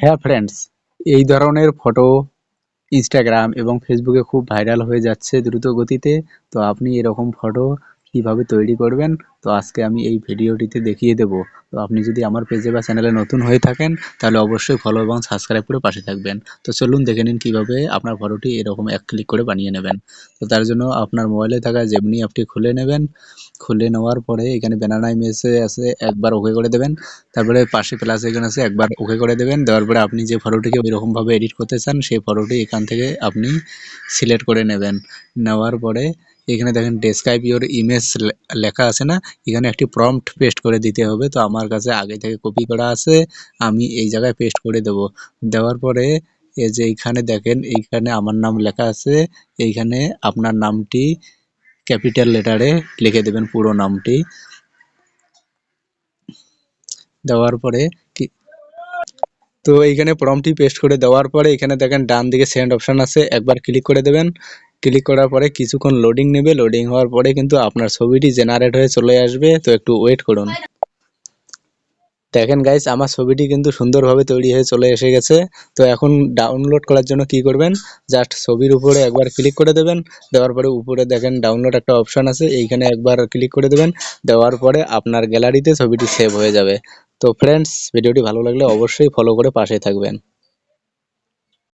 হ্যাঁ ফ্রেন্ডস এই ধরনের ফটো ইনস্টাগ্রাম এবং ফেসবুকে খুব ভাইরাল হয়ে যাচ্ছে দ্রুত গতিতে। তো আপনি এরকম ফটো কীভাবে তৈরি করবেন, তো আজকে আমি এই ভিডিওটিতে দেখিয়ে দেব। তো আপনি যদি আমার পেজে বা চ্যানেলে নতুন হয়ে থাকেন, তাহলে অবশ্যই ফলো এবং সাবস্ক্রাইব করে পাশে থাকবেন। তো চলুন দেখে নিন কীভাবে আপনার ফটোটি এরকম এক ক্লিক করে বানিয়ে নেবেন। তো তার জন্য আপনার মোবাইলে থাকা যেমনি অ্যাপটি খুলে নেবেন। খুলে নেওয়ার পরে এখানে ব্যানানা ইমেজে আছে, একবার ওকে করে দেবেন। তারপরে পাশে প্লাস এখানে আছে, একবার ওকে করে দেবেন। দেওয়ার পরে আপনি যে ফটোটিকে ওইরকমভাবে এডিট করতে চান, সেই ফটোটি এখান থেকে আপনি সিলেক্ট করে নেবেন। নেওয়ার পরে এখানে দেখেন ডেসক্রাইব ইউর ইমেজ লেখা আছে না? এখানে একটি প্রম্পট পেস্ট করে দিতে হবে। তো আমার কাছে আগে থেকে কপি করা আছে। আমি এই জায়গায় পেস্ট করে দেব। দেওয়ার পরে এই যে এইখানে দেখেন, এইখানে আমার নাম লেখা আছে। এইখানে আপনার নামটি ক্যাপিটাল লেটারে লিখে দেবেন পুরো নামটি। দেওয়ার পরে কি, তো এইখানে প্রমটি পেস্ট করে দেওয়ার পরে এখানে দেখেন ডান দিকে সেন্ড অপশন আছে। একবার ক্লিক করে দেবেন। ক্লিক করার পরে কিছুক্ষণ লোডিং নেবে। লোডিং হওয়ার পরে কিন্তু আপনার ছবিটি জেনারেট হয়ে চলে আসবে। তো একটু ওয়েট করুন। দেখেন গাইস আমার ছবিটি কিন্তু সুন্দরভাবে তৈরি হয়ে চলে এসে গেছে। তো এখন ডাউনলোড করার জন্য কি করবেন? জাস্ট ছবির উপরে একবার ক্লিক করে দেবেন। দেওয়ার পরে উপরে দেখেন ডাউনলোড একটা অপশন আছে। এইখানে একবার ক্লিক করে দেবেন। দেওয়ার পরে আপনার গ্যালারিতে ছবিটি সেভ হয়ে যাবে। তো ফ্রেন্ডস ভিডিওটি ভালো লাগলে অবশ্যই ফলো করে পাশে থাকবেন।